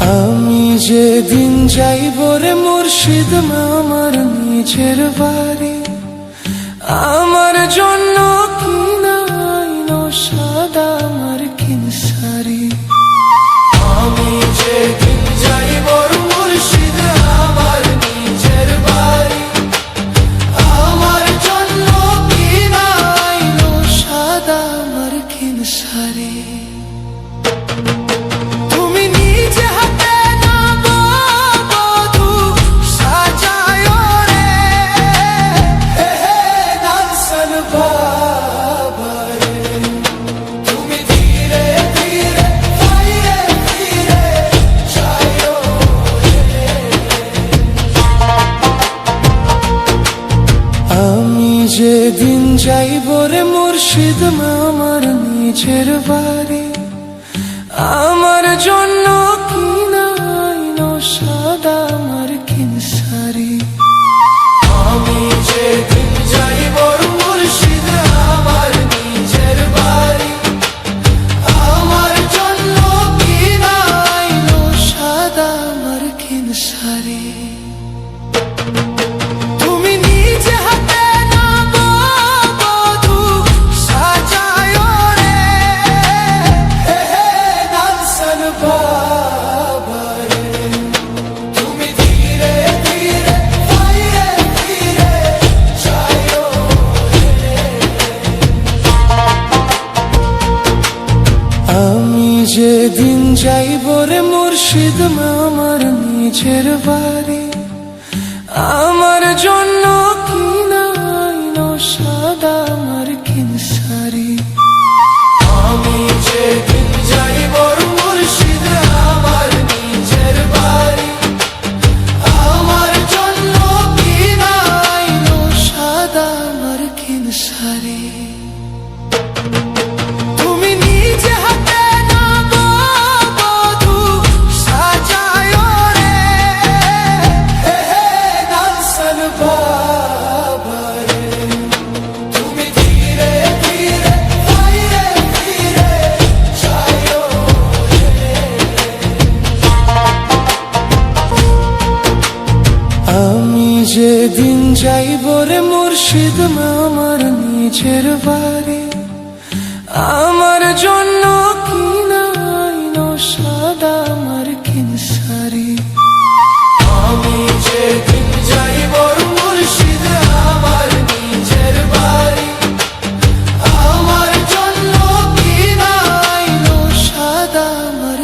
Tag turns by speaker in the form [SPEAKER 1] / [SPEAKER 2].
[SPEAKER 1] আমি যেদিন যাইব রে মুর্শিদ মামার নিজের বাড়ি। যেদিন যাইব রে মুর্শিদ আমার নিজের বাড়ি। আমার জন্য সাদা আমার আমি যেদিন আমার নিজের বাড়ি। আমার জন্য কিনাইন সাদা আমার যেদিন যাইব রে মুর্শিদ আমার নিজের বাড়ি আমার জন্য কিনাইন সাদা আমার কিন তুমি নিজে হাতে না বধু সাজায় রে। হে হে নালসন বাবা যেদিন যাইব রে মুর্শিদ আমার নিজের বাড়ি। আমার সাদা আমার আমি যেদিন মুর্শিদ আমার নিজের বাড়ি। আমার জন্য কিনাইন সাদা আমার